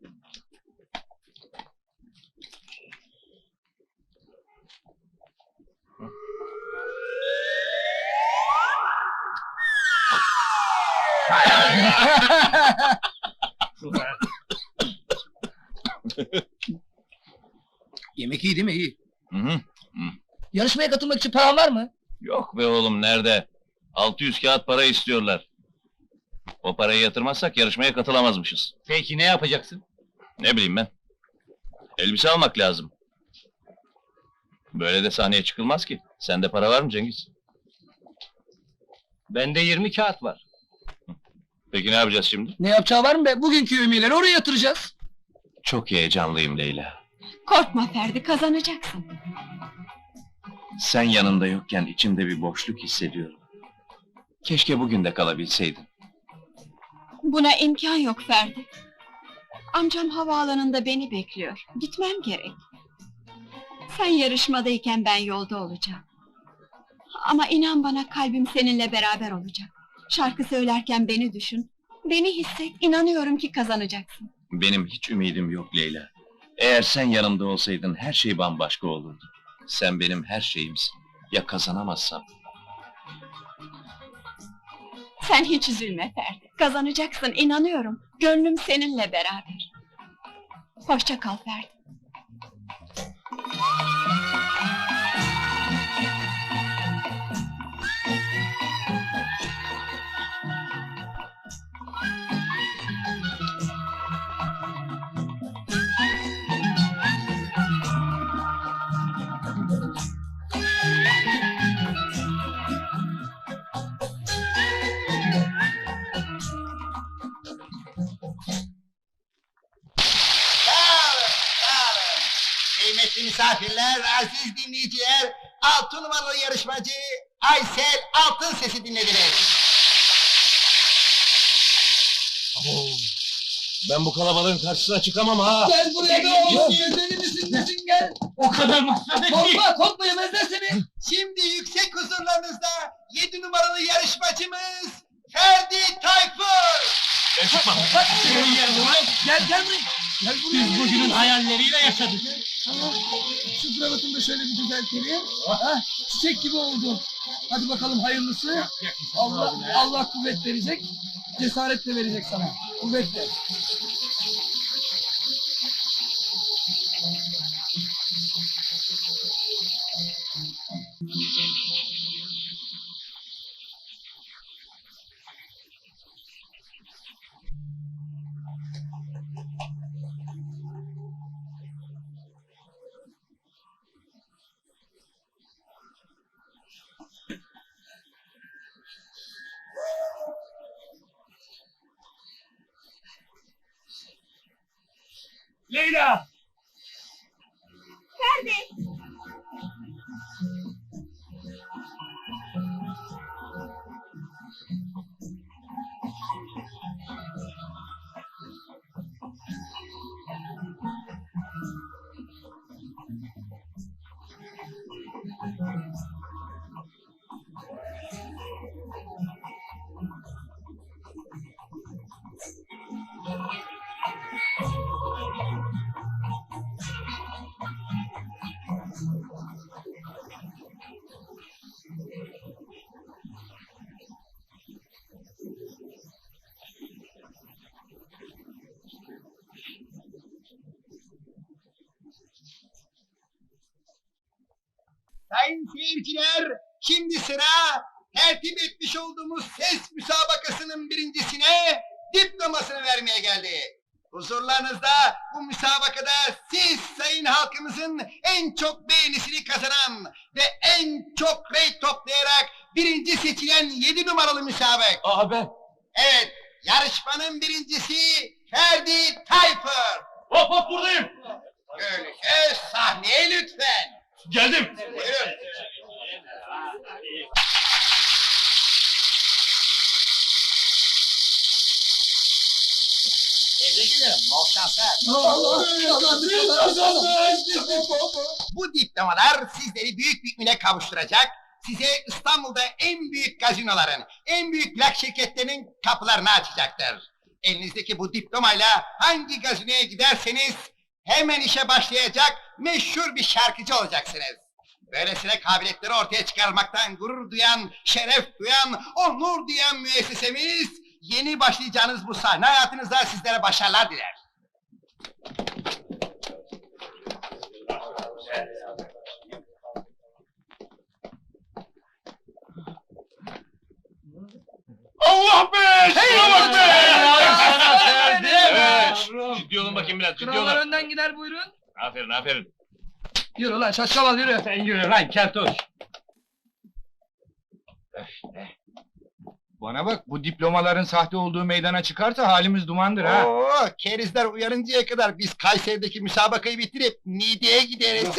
Yemek iyi değil mi? İyi. Hı hı. Yarışmaya katılmak için paran var mı? Yok be oğlum nerede? 600 kağıt para istiyorlar. O parayı yatırmazsak yarışmaya katılamazmışız. Peki ne yapacaksın? Ne bileyim ben. Elbise almak lazım. Böyle de sahneye çıkılmaz ki. Sende para var mı Cengiz? Bende 20 kağıt var. Peki ne yapacağız şimdi? Ne yapacağı var mı be? Bugünkü ümileri oraya yatıracağız. Çok heyecanlıyım Leyla. Korkma Ferdi kazanacaksın. Sen yanında yokken içimde bir boşluk hissediyorum. Keşke bugün de kalabilseydin. Buna imkan yok Ferdi. Amcam havaalanında beni bekliyor. Gitmem gerek. Sen yarışmadayken ben yolda olacağım. Ama inan bana kalbim seninle beraber olacak. Şarkı söylerken beni düşün. Beni hisset, inanıyorum ki kazanacaksın. Benim hiç ümidim yok Leyla. Eğer sen yanımda olsaydın her şey bambaşka olurdu. Sen benim her şeyimsin. Ya kazanamazsam? Sen hiç üzülme Ferdi. Kazanacaksın, inanıyorum. Gönlüm seninle beraber. Hoşça kal Ferdi. Kıymetli misafirler, aziz dinleyiciler, altı numaralı yarışmacı Aysel Altın Ses'i dinlediniz. Ben bu kalabalığın karşısına çıkamam ha. Gel buraya be oğlum. Deli misin nesin gel. O kadar masraf ettik. Korkma korkma yemezler seni. Şimdi yüksek huzurlarınızda yedi numaralı yarışmacımız Ferdi Tayfur. Ben çıkmam. Senin yerin ulan. Gel gel buraya. Gel buraya. Biz bugünün hayalleriyle yaşadık. Şu kravatını da şöyle bir düzeltelim. Ha, çiçek gibi oldu. Hadi bakalım hayırlısı. Allah Allah kuvvet verecek. Cesaret de verecek sana. Kuvvet de. Leyla! Sayın seyirciler, şimdi sıra tertip etmiş olduğumuz ses müsabakasının birincisine diplomasını vermeye geldi. Huzurlarınızda bu müsabakada siz sayın halkımızın en çok beğenisini kazanan ve en çok rey toplayarak birinci seçilen yedi numaralı müsabak. Aa ben. Evet, yarışmanın birincisi Ferdi Tayfur. Hop hop buradayım. Öyleyse sahneye lütfen. Geldim. Buyurun. Tebrik ederim. Bu diplomalar sizleri büyük bir üne kavuşturacak. Size İstanbul'da en büyük gazinoların, en büyük plak şirketlerinin kapılarını açacaktır. Elinizdeki bu diplomayla hangi gazinoya giderseniz hemen işe başlayacak meşhur bir şarkıcı olacaksınız. Böylesine kabiliyetleri ortaya çıkarmaktan gurur duyan, şeref duyan, onur duyan müessesemiz yeni başlayacağınız bu sahne hayatınızda sizlere başarılar diler. Allah be! Şuna bak be! Ciddi olun bakayım biraz, ciddi Krallar olun. önden gider buyurun. Aferin, aferin. Yürü lan şaşkaval yürü. Sen yürü lan keltoş. Bana bak bu diplomaların sahte olduğu meydana çıkarsa halimiz dumandır ha. Oo, kerizler uyanıncaya kadar biz Kayseri'deki müsabakayı bitirip Niğde'ye gideriz.